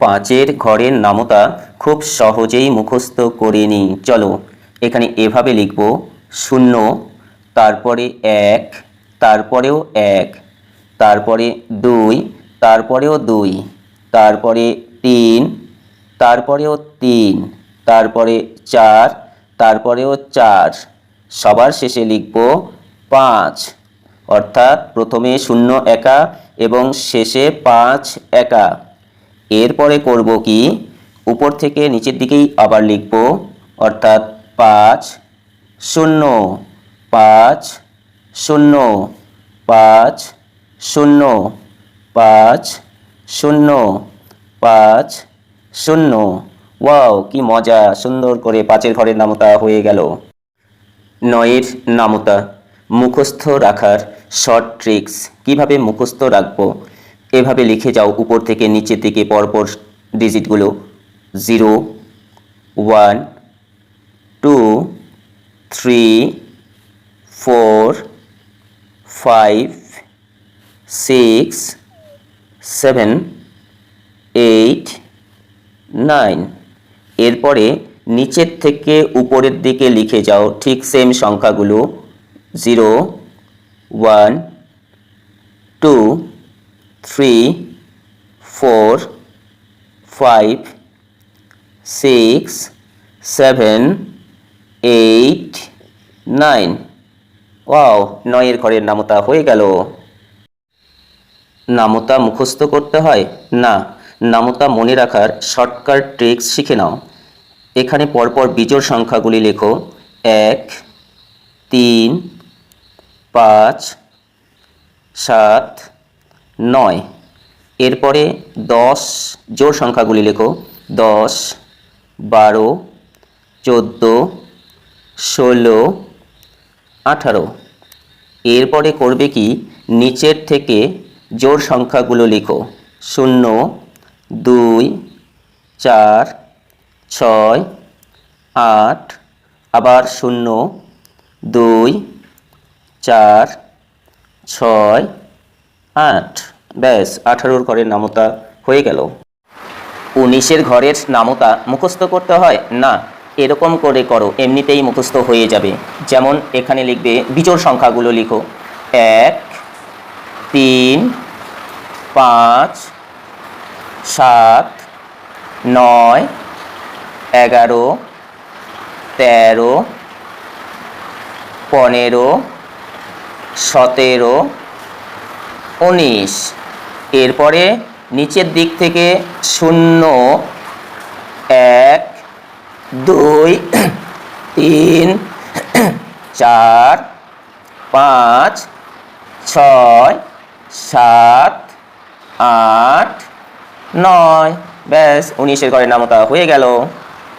পাঁচের ঘরের নামতা খুব সহজেই মুখস্থ করে নিই চলো, এখানে এভাবে লিখব, শূন্য, তারপরে এক, তারপরেও এক, তারপরে দুই, তারপরেও দুই, তারপরে তিন, তারপরেও তিন, তারপরে চার, তারপরেও চার। সবার শেষে লিখব পাঁচ, অর্থাৎ প্রথমে শূন্য একা এবং শেষে পাঁচ একা। এরপরে করব কি? উপর থেকে নিচের দিকেই আবার লিখব, অর্থাৎ পাঁচ শূন্য পাঁচ শূন্য পাঁচ শূন্য পাঁচ শূন্য পাঁচ শূন্য। ওয়াও, কি মজা, সুন্দর করে পাঁচের ঘরের নামতা হয়ে গেল। নয়ের নামতা, মুখস্থ রাখার শর্ট ট্রিক্স। কীভাবে মুখস্থ রাখব? এভাবে লিখে যাও উপর থেকে নিচের দিকে, পরপর ডিজিটগুলো zero one two three four five six seven eight nine এরপরে নিচের থেকে উপরের দিকে লিখে যাও ঠিক সেম সংখ্যাগুলো। Zero one two three four five six seven eight nine wow নয়ের ঘরের নামতা হয়ে গেল। নামতা মুখস্থ করতে হয়? না, নামতা মনে রাখার শর্টকাট ট্রিক্স শিখে নাও। এখানে পরপর বিজোড় সংখ্যাগুলি লেখো। এক, তিন, পাঁচ, সাত নয়। এরপরে দশ, জোড় সংখ্যাগুলি লেখো। দশ, বারো, চোদ্দ, ষোলো, আঠারো। এরপরে করবে কি? নিচের থেকে জোড় সংখ্যাগুলো লিখো। শূন্য, দুই, চার, ছয়, আট, আবার শূন্য, দুই, চার, ছয় আট। ব্যাস, আঠারোর ঘরের নামতা হয়ে গেল। উনিশের ঘরের নামতা মুখস্থ করতে হয়? না, এরকম করে করো, এমনিতেই মুখস্থ হয়ে যাবে। যেমন এখানে লিখবে, বিজোড় সংখ্যাগুলো লিখো। এক, তিন, পাঁচ, সাত, নয়, এগারো, তেরো, পনেরো, সতেরো উনিশ। এরপরে নিচের দিক থেকে শূন্য, এক, দুই, তিন, চার, পাঁচ, ছয়, সাত, আট, নয়। ব্যাস, উনিশের ঘরের নামতা হয়ে গেল।